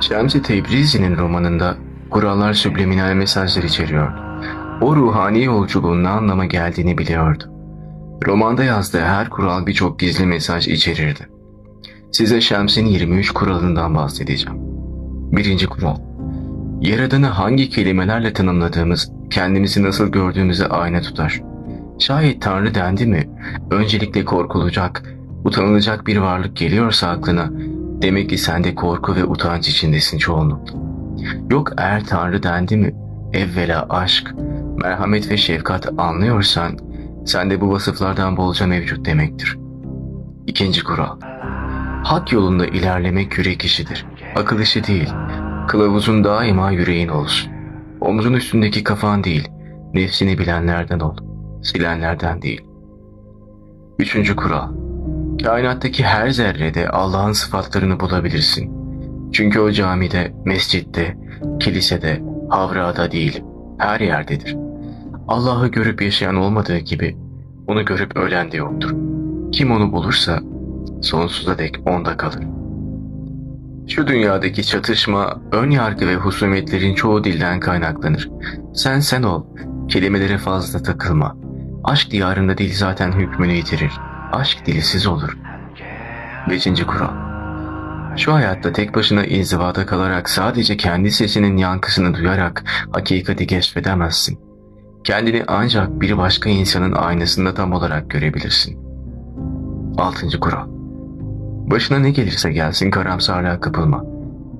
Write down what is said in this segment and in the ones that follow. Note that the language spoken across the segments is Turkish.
Şemsi Tebrizi'nin romanında kurallar subliminal mesajlar içeriyor. O ruhani yolculuğun ne anlama geldiğini biliyordu. Romanda yazdığı her kural birçok gizli mesaj içerirdi. Size Şems'in 23 kuralından bahsedeceğim. Birinci kural. Yaradanı hangi kelimelerle tanımladığımız, kendimizi nasıl gördüğümüzü ayna tutar. Şayet Tanrı dendi mi, öncelikle korkulacak, utanılacak bir varlık geliyorsa aklına, demek ki sen de korku ve utanç içindesin çoğunlukla. Yok eğer Tanrı dendi mi, evvela aşk, merhamet ve şefkat anlıyorsan, sende bu vasıflardan bolca mevcut demektir. İkinci kural. Hak yolunda ilerlemek yürek işidir. Akıl işi değil. Kılavuzun daima yüreğin olsun. Omzun üstündeki kafan değil, nefsini bilenlerden ol. Silenlerden değil. Üçüncü kural. Kainattaki her zerrede Allah'ın sıfatlarını bulabilirsin. Çünkü o camide, mescitte, kilisede, havrada değil, her yerdedir. Allah'ı görüp yaşayan olmadığı gibi, onu görüp ölen de yoktur. Kim onu bulursa, sonsuza dek onda kalır. Şu dünyadaki çatışma, ön yargı ve husumetlerin çoğu dilden kaynaklanır. Sen sen ol, kelimelere fazla takılma. Aşk diyarında dil zaten hükmünü yitirir. Aşk dilsiz olur. Beşinci kural. Şu hayatta tek başına inzivada kalarak sadece kendi sesinin yankısını duyarak hakikati keşfedemezsin. Kendini ancak bir başka insanın aynasında tam olarak görebilirsin. Altıncı kural. Başına ne gelirse gelsin karamsarlığa kapılma.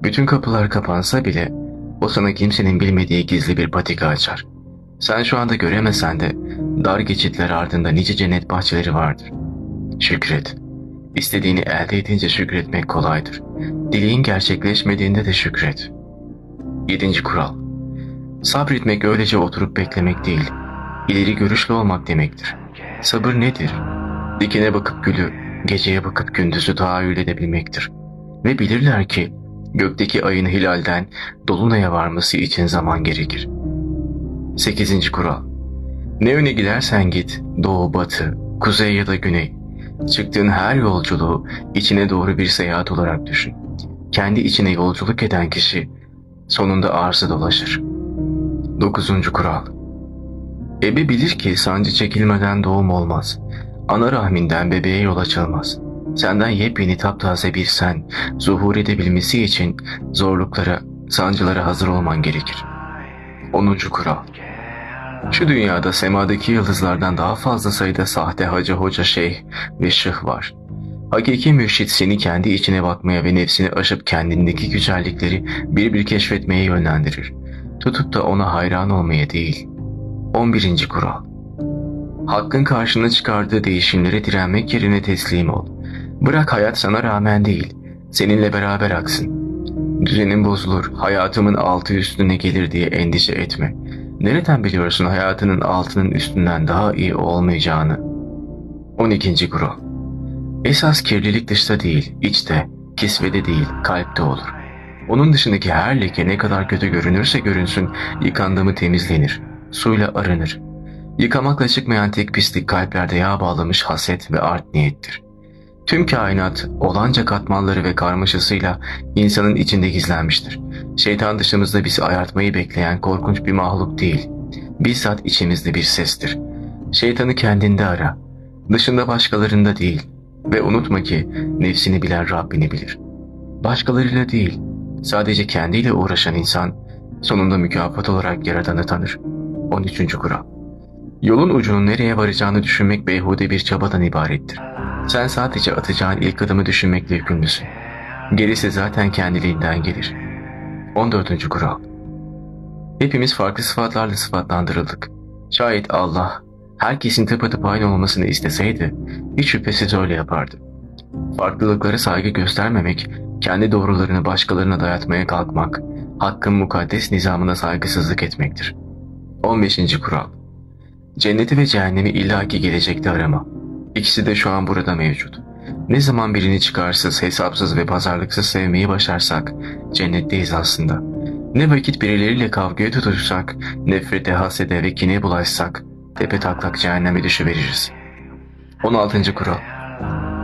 Bütün kapılar kapansa bile o sana kimsenin bilmediği gizli bir patika açar. Sen şu anda göremesen de dar geçitler ardında nice cennet bahçeleri vardır. Şükret. İstediğini elde edince şükretmek kolaydır. Dileğin gerçekleşmediğinde de şükret. Yedinci kural. Sabretmek öylece oturup beklemek değil, ileri görüşlü olmak demektir. Sabır nedir? Dikine bakıp gülü, geceye bakıp gündüzü tahayyül edebilmektir. Ve bilirler ki gökteki ayın hilalden dolunaya varması için zaman gerekir. 8. kural. Ne yöne gidersen git, doğu, batı, kuzey ya da güney. Çıktığın her yolculuğu içine doğru bir seyahat olarak düşün. Kendi içine yolculuk eden kişi sonunda arsa dolaşır. 9. kural. Ebe bilir ki sancı çekilmeden doğum olmaz. Ana rahminden bebeğe yol açılmaz. Senden yepyeni taptaze bir sen, zuhur edebilmesi için zorluklara, sancılara hazır olman gerekir. 10. kural. Şu dünyada semadaki yıldızlardan daha fazla sayıda sahte hacı hoca şeyh ve şıh var. Hakiki mürşit seni kendi içine bakmaya ve nefsini aşıp kendindeki güzellikleri bir bir keşfetmeye yönlendirir. Tutup da ona hayran olmaya değil. 11. kural. Hakkın karşına çıkardığı değişimlere direnmek yerine teslim ol. Bırak hayat sana rağmen değil, seninle beraber aksın. Düzenin bozulur, hayatımın altı üstüne gelir diye endişe etme. Nereden biliyorsun hayatının altının üstünden daha iyi olmayacağını? 12. kural. Esas kirlilik dışta değil, içte, kisvede değil, kalpte olur. Onun dışındaki her leke ne kadar kötü görünürse görünsün, yıkandı mı temizlenir, suyla arınır. Yıkamakla çıkmayan tek pislik kalplerde yağ bağlamış haset ve art niyettir. Tüm kainat olanca katmanları ve karmaşasıyla insanın içinde gizlenmiştir. Şeytan dışımızda bizi ayartmayı bekleyen korkunç bir mahluk değil. Bizzat içimizde bir sestir. Şeytanı kendinde ara. Dışında başkalarında değil. Ve unutma ki nefsini bilen Rabbini bilir. Başkalarıyla değil. Sadece kendiyle uğraşan insan sonunda mükafat olarak Yaradan'ı tanır. 13. kural. Yolun ucunun nereye varacağını düşünmek beyhude bir çabadan ibarettir. Sen sadece atacağın ilk adımı düşünmekle yükümlüsün. Gerisi zaten kendiliğinden gelir. 14. kural. Hepimiz farklı sıfatlarla sıfatlandırıldık. Şayet Allah herkesin tıpatıp aynı olmasını isteseydi hiç şüphesiz öyle yapardı. Farklılıklara saygı göstermemek, kendi doğrularını başkalarına dayatmaya kalkmak, hakkın mukaddes nizamına saygısızlık etmektir. 15. kural. Cenneti ve cehennemi illaki gelecekte arama. İkisi de şu an burada mevcut. Ne zaman birini çıkarsız, hesapsız ve pazarlıksız sevmeyi başarsak cennetteyiz aslında. Ne vakit birileriyle kavgaya tutuşsak, nefrete, hasede ve kine bulaşsak tepe taklak cehenneme düşüveririz. 16. kural.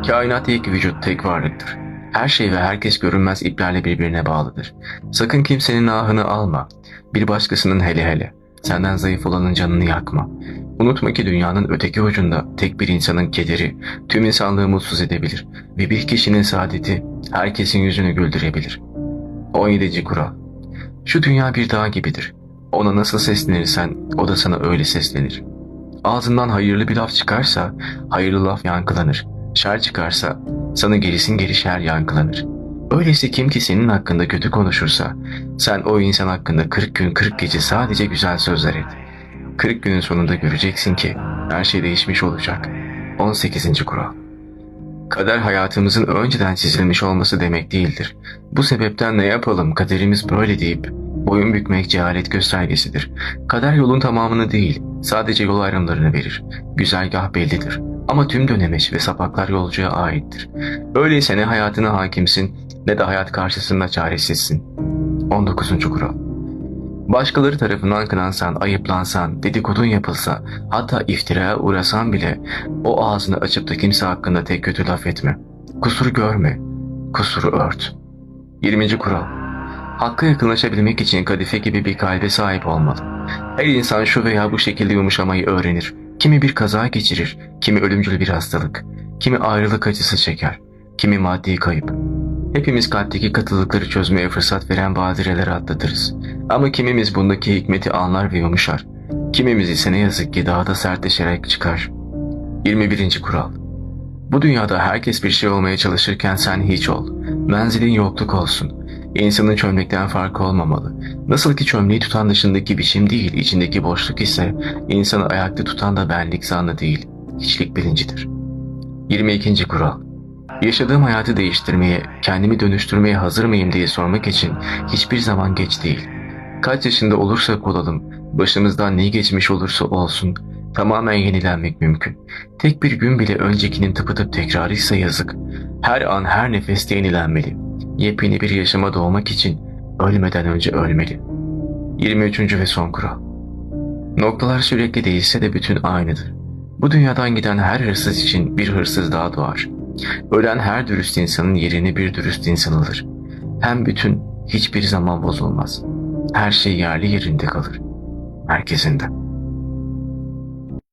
Kainat tek vücut tek varlıktır. Her şey ve herkes görünmez iplerle birbirine bağlıdır. Sakın kimsenin ahını alma. Bir başkasının hele hele. Senden zayıf olanın canını yakma. Unutma ki dünyanın öteki ucunda tek bir insanın kederi tüm insanlığı mutsuz edebilir ve bir kişinin saadeti herkesin yüzünü güldürebilir. 17. Kural Şu dünya bir dağ gibidir. Ona nasıl seslenirsen o da sana öyle seslenir. Ağzından hayırlı bir laf çıkarsa hayırlı laf yankılanır. Şer çıkarsa sana gerisin geri şer yankılanır. Öyleyse kim ki senin hakkında kötü konuşursa sen o insan hakkında 40 gün 40 gece sadece güzel sözler et. 40 günün sonunda göreceksin ki her şey değişmiş olacak. 18. Kural Kader hayatımızın önceden çizilmiş olması demek değildir. Bu sebepten ne yapalım kaderimiz böyle deyip boyun bükmek cehalet göstergesidir. Kader yolun tamamını değil, sadece yol ayrımlarını verir. Güzergah bellidir. Ama tüm dönemeç ve sapaklar yolcuya aittir. Öyleyse ne hayatına hakimsin ne de hayat karşısında çaresizsin. 19. Kural Başkaları tarafından kınansan, ayıplansan, dedikodun yapılsa, hatta iftiraya uğrasan bile o ağzını açıp da kimse hakkında tek kötü laf etme. Kusur görme, kusuru ört. 20. Kural Hakka yakınlaşabilmek için kadife gibi bir kalbe sahip olmalı. Her insan şu veya bu şekilde yumuşamayı öğrenir. Kimi bir kaza geçirir, kimi ölümcül bir hastalık, kimi ayrılık acısı çeker, kimi maddi kayıp. Hepimiz kalpteki katılıkları çözmeye fırsat veren badireler atlatırız. Ama kimimiz bundaki hikmeti anlar ve yumuşar. Kimimiz ise ne yazık ki daha da sertleşerek çıkar. 21. Kural Bu dünyada herkes bir şey olmaya çalışırken sen hiç ol. Menzilin yokluk olsun. İnsanın çömlekten farkı olmamalı. Nasıl ki çömleği tutan dışındaki biçim değil, içindeki boşluk ise insanı ayakta tutan da benlik zannı değil, hiçlik bilincidir. 22. Kural Yaşadığım hayatı değiştirmeye, kendimi dönüştürmeye hazır mıyım diye sormak için hiçbir zaman geç değil. Kaç yaşında olursak olalım, başımızdan ne geçmiş olursa olsun, tamamen yenilenmek mümkün. Tek bir gün bile öncekinin tıpatıp tekrarıysa yazık. Her an her nefeste yenilenmeli. Yepyeni bir yaşama doğmak için ölmeden önce ölmeli. 23. ve son kural. Noktalar sürekli değişse de bütün aynıdır. Bu dünyadan giden her hırsız için bir hırsız daha doğar. Ölen her dürüst insanın yerini bir dürüst insan alır. Hem bütün hiçbir zaman bozulmaz. Her şey yerli yerinde kalır. Herkesinden.